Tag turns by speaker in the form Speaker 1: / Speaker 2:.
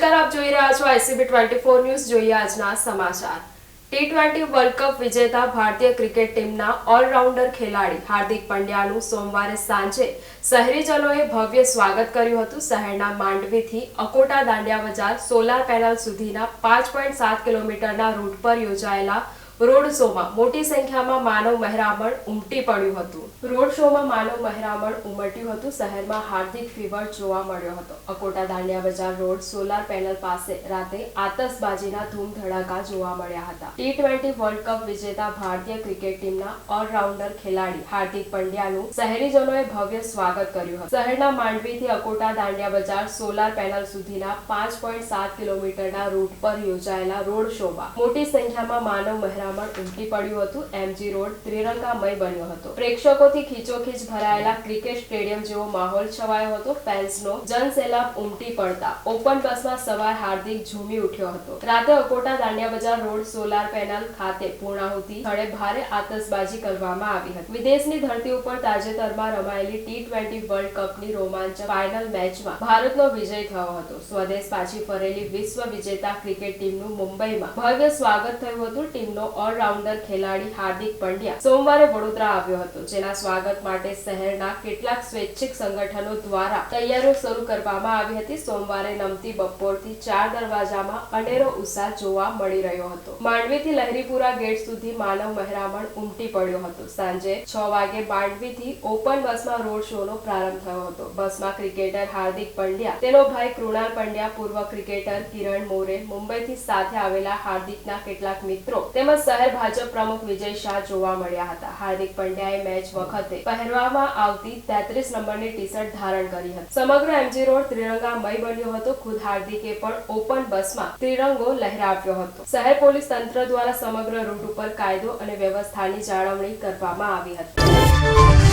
Speaker 1: આપ જોઈ રહ્યા છો આઈસીબી ટ્વેન્ટી ફોર ન્યૂઝ. જોઈએ આજના સમાચાર. ટી ટ્વેન્ટી વર્લ્ડ કપ વિજેતા ભારતીય ક્રિકેટ ટીમના ઓલરાઉન્ડર ખેલાડી હાર્દિક પંડ્યાનું સોમવારે સાંજે શહેરીજનોએ ભવ્ય સ્વાગત કર્યું હતું. શહેરના માંડવીથી અકોટા દાંડિયા બજાર સોલાર પેનલ સુધીના પાંચ પોઈન્ટ સાત કિલોમીટરના રૂટ પર યોજાયેલા રોડ શોમાં મોટી સંખ્યામાં માનવ મહેરામણ ઉમટી પડ્યું હતું. રોડ શોમાં માનવ મહેરામણ ઉમટ્યું હતું. શહેરમાં હાર્દિક ફીવર જોવા મળ્યો હતો. અકોટા દાંડિયા બજાર રોડ સોલાર પેનલ પાસે રાતે આતશબાજીના ધૂમ ધડાકા જોવા મળ્યા હતા. ટી ટ્વેન્ટી વર્લ્ડ કપ વિજેતા ભારતીય ક્રિકેટ ટીમના ઓલરાઉન્ડર ખેલાડી હાર્દિક પંડ્યાનું શહેરીજનોએ ભવ્ય સ્વાગત કર્યું હતું. શહેરના માંડવીથી અકોટા દાંડિયા બજાર સોલાર પેનલ સુધીના પાંચ પોઈન્ટ સાત કિલોમીટરના રૂટ પર યોજાયેલા રોડ શોમાં મોટી સંખ્યામાં માનવ મહેરામણ ઉમટી પડ્યું હતું. એમજી રોડ ત્રિરંગામય બન્યો હતો. પ્રેક્ષકોથી ખીચોખીચ ભરાયેલા ક્રિકેટ સ્ટેડિયમ જેવો માહોલ છવાયો હતો. ફેન્સનો જનસેલાબ ઉમટી પડતા ઓપન બસમાં સવાર હાર્દિક ઝૂમી ઉઠ્યો હતો. રાતે અકોટા દાંડિયા બજાર રોડ સોલાર પેનલ ખાતે પૂર્ણાહુતિ સ્થળે ભારે આતશબાજી કરવામાં આવી હતી. વિદેશની ધરતી ઉપર તાજેતરમાં રમાયેલી ટી ટ્વેન્ટી વર્લ્ડ કપની રોમાંચક ફાઇનલ મેચમાં ભારતનો વિજય થયો હતો. સ્વદેશ પાછી ફરેલી વિશ્વ વિજેતા ક્રિકેટ ટીમનું મુંબઈમાં ભવ્ય સ્વાગત થયું હતું. ટીમનો ઓલરાઉન્ડર ખેલાડી હાર્દિક પંડ્યા સોમવારે વડોદરા આવ્યો હતો. જેના સ્વાગત માટે શહેરના કેટલાક સ્વૈચ્છિક સંગઠનો દ્વારા તૈયારીઓ શરૂ કરવામાં આવી હતી. સોમવારે નમતી બપોરથી ચાર દરવાજામાં અનેરો ઉત્સાહ જોવા મળી રહ્યો હતો. માંડવીથી લહેરીપુરા ગેટ સુધી માનવ મહેરામણ ઉમટી પડ્યો હતો. સાંજે છ વાગે માંડવીથી ઓપન બસમાં રોડ શોનો પ્રારંભ થયો હતો. બસમાં ક્રિકેટર હાર્દિક પંડ્યા, તેનો ભાઈ કૃણાલ પંડ્યા, પૂર્વ ક્રિકેટર કિરણ મોરે, મુંબઈથી સાથે આવેલા હાર્દિકના કેટલાક મિત્રો તેમજ શહેર ભાજપ પ્રમુખ વિજય શાહ જોવા મળ્યા હતા. હાર્દિક પંડ્યાએ મેચ વખતે પહેરવામાં આવતી તેત્રીસ નંબરની ટી શર્ટ ધારણ કરી હતી. સમગ્ર એમજી રોડ ત્રિરંગામય બન્યો હતો. ખુદ હાર્દિકે પણ ઓપન બસમાં ત્રિરંગો લહેરાવ્યો હતો. શહેર પોલીસ તંત્ર દ્વારા સમગ્ર રૂટ ઉપર કાયદો અને વ્યવસ્થાની જાળવણી કરવામાં આવી હતી.